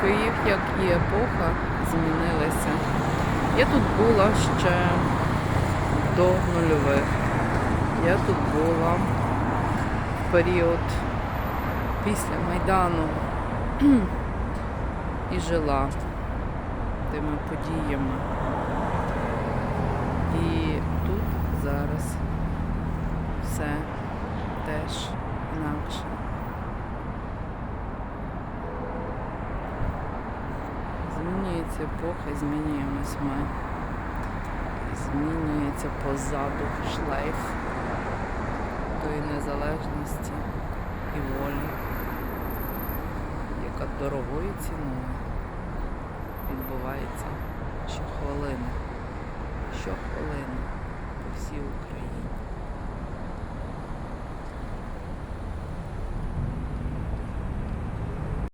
Київ, як і епоха, змінилися. Я тут була ще до нульових. Я тут була в період після Майдану і жила тими подіями. І тут зараз все теж інакше. Змінюється епоха, змінюємось ми. Змінюється позаду шлейф тої незалежності і волі, яка дорогою ціною відбувається щохвилини, щохвилини по всій Україні.